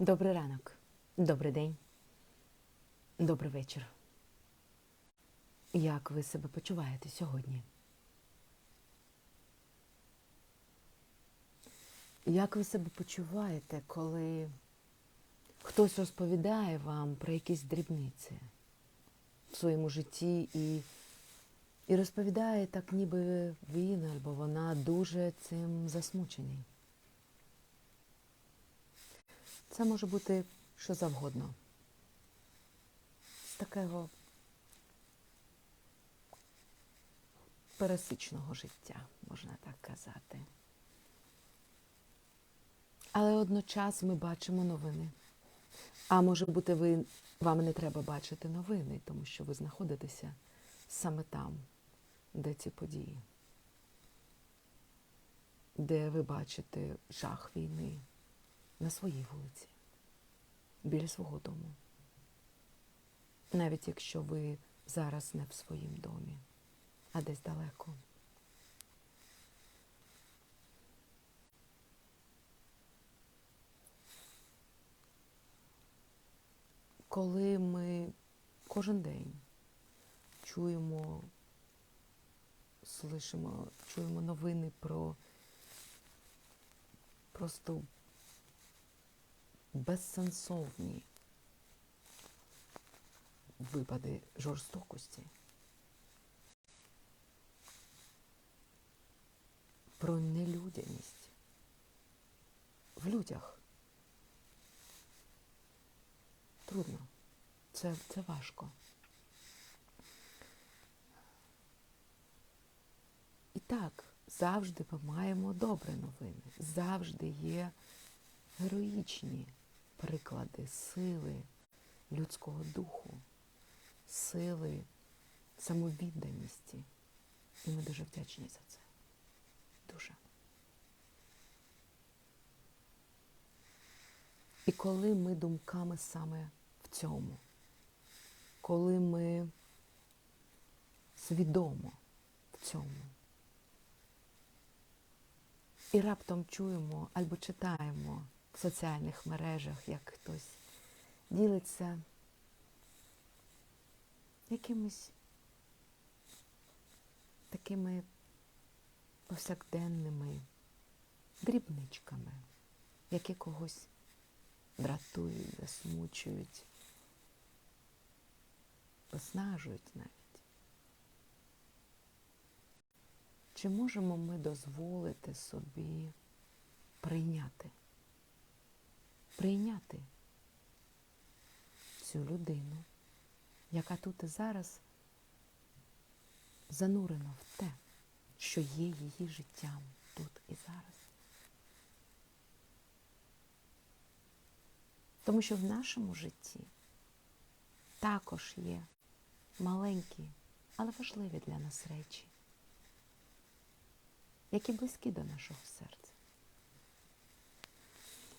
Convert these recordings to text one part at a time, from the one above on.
Добрий ранок, добрий день, добрий вечір. Як ви себе почуваєте сьогодні? Як ви себе почуваєте, коли хтось розповідає вам про якісь дрібниці в своєму житті і, і розповідає так, ніби він або вона дуже цим засмучений? Це може бути що завгодно. З такого пересичного життя, можна так казати. Але одночас ми бачимо новини. А може бути, ви, вам не треба бачити новини, тому що ви знаходитеся саме там, де ці події, де ви бачите жах війни на своїй вулиці, біля свого дому. Навіть якщо ви зараз не в своїм домі, а десь далеко. Коли ми кожен день чуємо, слышимо, чуємо новини про просто безсенсовні випади жорстокості, про нелюдяність в людях. Трудно, це, це важко. І так, завжди ми маємо добрі новини, завжди є героїчні приклади сили людського духу, сили самовідданості. І ми дуже вдячні за це. Дуже. І коли ми думками саме в цьому, коли ми свідомо в цьому, і раптом чуємо або читаємо соціальних мережах, як хтось ділиться якимись такими повсякденними дрібничками, які когось дратують, засмучують, виснажують навіть. Чи можемо ми дозволити собі прийняти? Прийняти цю людину, яка тут і зараз занурена в те, що є її життям тут і зараз. Тому що в нашому житті також є маленькі, але важливі для нас речі, які близькі до нашого серця.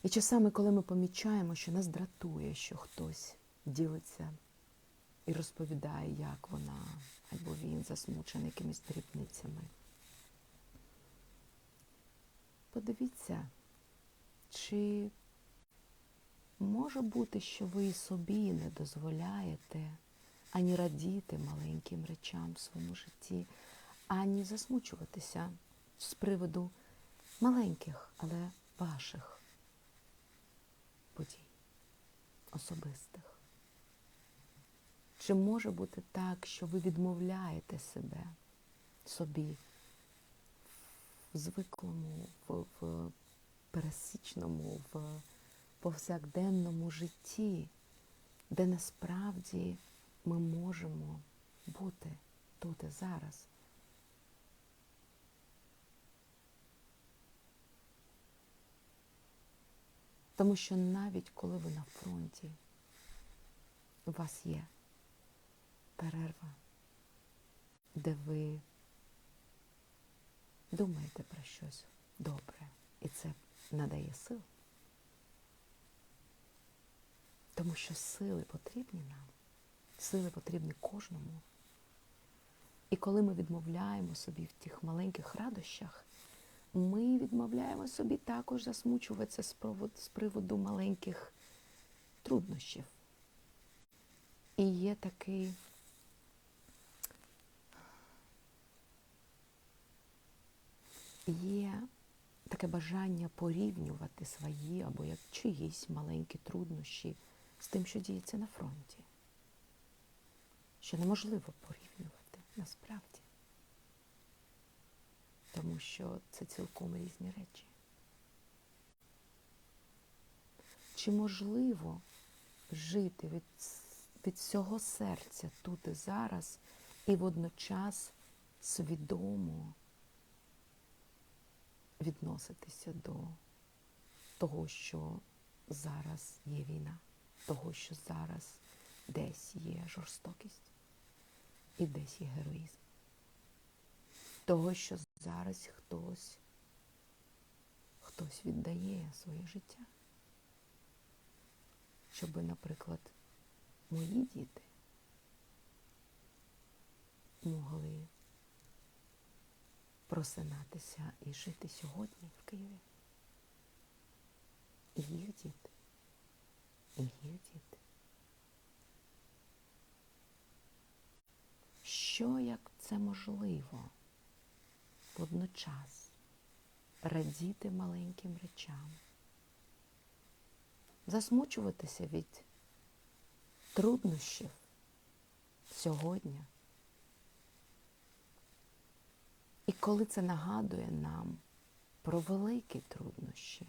І часами, коли ми помічаємо, що нас дратує, що хтось ділиться і розповідає, як вона або він засмучений якимись дрібницями, подивіться, чи може бути, що ви собі не дозволяєте ані радіти маленьким речам в своєму житті, ані засмучуватися з приводу маленьких, але ваших подій, особистих. Чи може бути так, що ви відмовляєте себе собі в звиклому, в, в пересічному, в повсякденному житті, де насправді ми можемо бути тут і зараз? Тому що навіть коли ви на фронті, у вас є перерва, де ви думаєте про щось добре, і це надає сил. Тому що сили потрібні нам, сили потрібні кожному. І коли ми відмовляємо собі в тих маленьких радощах, ми відмовляємо собі також засмучуватися з приводу, маленьких труднощів. І є такий є таке бажання порівнювати свої або як чиїсь маленькі труднощі з тим, що діється на фронті. Що неможливо порівнювати насправді. Що це цілком різні речі. Чи можливо жити від, від всього серця тут і зараз і водночас свідомо відноситися до того, що зараз є війна, того, що зараз десь є жорстокість і десь є героїзм, того, що зараз хтось, хтось віддає своє життя. Щоб, наприклад, мої діти могли просинатися і жити сьогодні в Києві. І їх діти, і їх діти. Що як це можливо водночас радіти маленьким речам, засмучуватися від труднощів сьогодні? І коли це нагадує нам про великі труднощі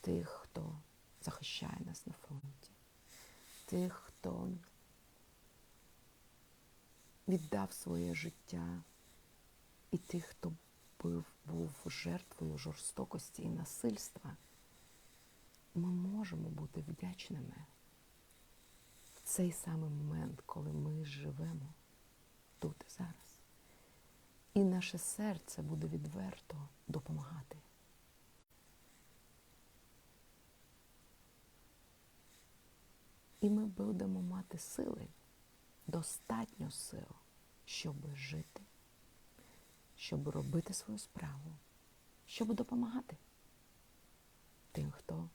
тих, хто захищає нас на фронті, тих, хто віддав своє життя, і тих, хто був, жертвою жорстокості і насильства, ми можемо бути вдячними в цей самий момент, коли ми живемо тут і зараз. І наше серце буде відверто допомагати. І ми будемо мати сили, достатньо сил, щоб жити, щоб робити свою справу, щоб допомагати тим, хто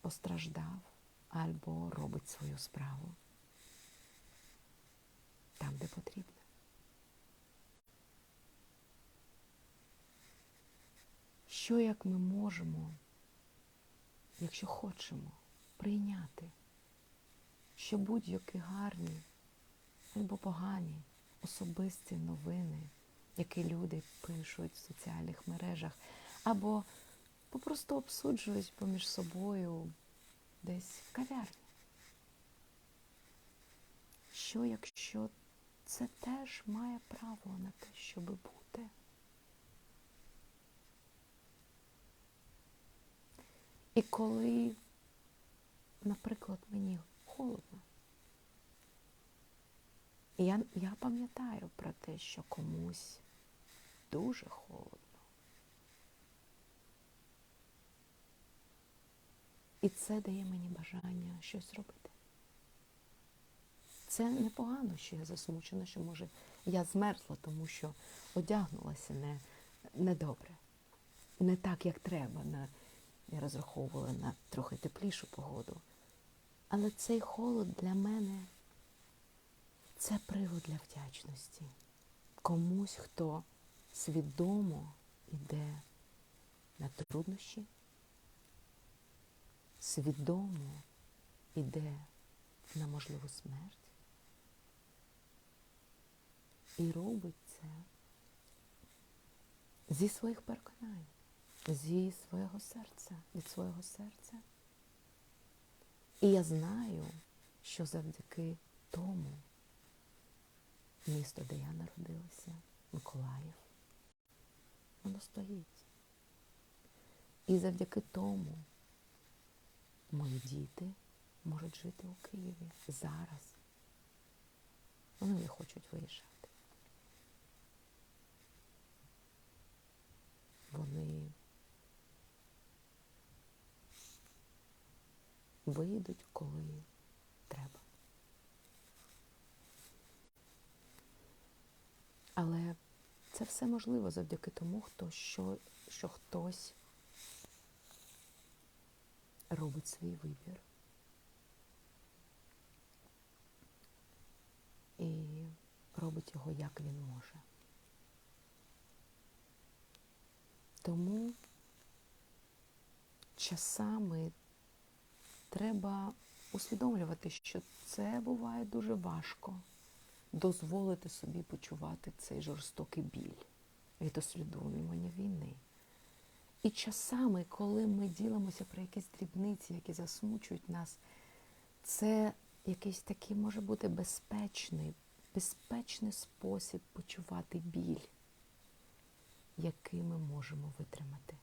постраждав або робить свою справу там, де потрібно. Що як ми можемо, якщо хочемо, прийняти, що будь-які гарні або погані особисті новини, які люди пишуть в соціальних мережах, або попросту обсуджують поміж собою десь в кав'ярні. Що якщо це теж має право на те, щоб бути? І коли, наприклад, мені холодно, я, я пам'ятаю про те, що комусь дуже холодно. І це дає мені бажання щось робити. Це непогано, що я засмучена, що може я змерзла, тому що одягнулася не, не добре, не так, як треба. На, я розраховувала на трохи теплішу погоду. Але цей холод для мене це привод для вдячності. Комусь, хто свідомо йде на труднощі, свідомо йде на можливу смерть і робить це зі своїх переконань зі свого серця, від свого серця. І я знаю, що завдяки тому місто, де я народилася, Миколаїв, воно стоїть. І завдяки тому мої діти можуть жити у Києві зараз. Вони не хочуть виїжджати. Вони вийдуть, коли треба. Але це все можливо завдяки тому, хто що, що хтось робить свій вибір. І робить його, як він може. Тому часами треба усвідомлювати, що це буває дуже важко дозволити собі почувати цей жорстокий біль від усвідомлювання війни. І часами, коли ми ділимося про якісь дрібниці, які засмучують нас, це якийсь такий може бути безпечний, безпечний спосіб почувати біль, який ми можемо витримати.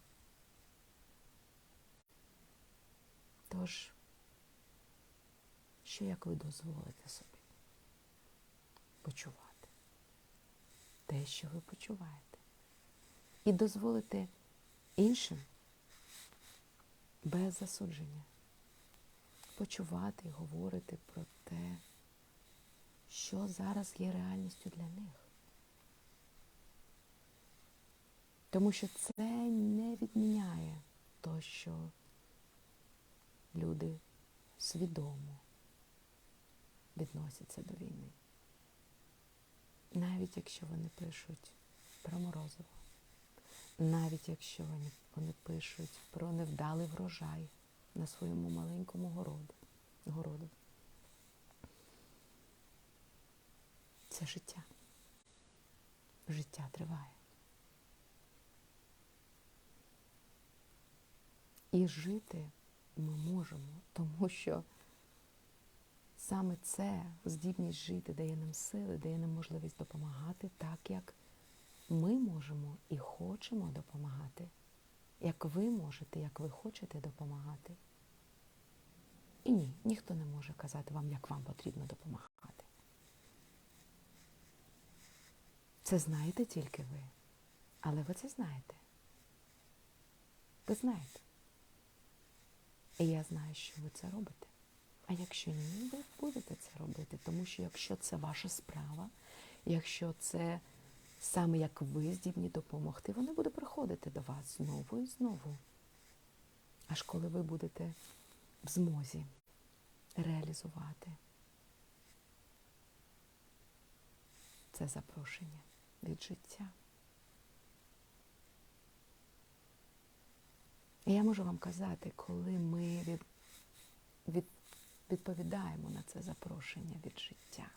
Тож, що як ви дозволите собі почувати те, що ви почуваєте, і дозволите іншим без засудження почувати і говорити про те, що зараз є реальністю для них. Тому що це не відміняє то, що люди свідомо відносяться до війни. Навіть якщо вони пишуть про морозиво, навіть якщо вони, вони пишуть про невдалий врожай на своєму маленькому городу. городу. Це життя. Життя триває. І жити ми можемо, тому що саме це здібність жити дає нам сили, дає нам можливість допомагати так, як ми можемо і хочемо допомагати, як ви можете, як ви хочете допомагати. І ні, ніхто не може казати вам, як вам потрібно допомагати. Це знаєте тільки ви, але ви це знаєте. Ви знаєте. І я знаю, що ви це робите. А якщо ні, ви будете це робити, тому що якщо це ваша справа, якщо це саме як ви здібні допомогти, воно буде приходити до вас знову і знову. Аж коли ви будете в змозі реалізувати це запрошення від життя. І я можу вам казати, коли ми від, від, відповідаємо на це запрошення від життя,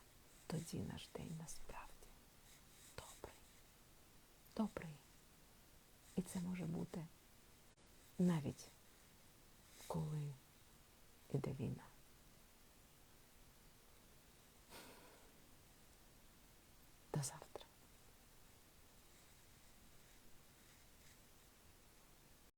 тоді наш день насправді добрий. Добрий. І це може бути навіть коли іде війна. До завтра.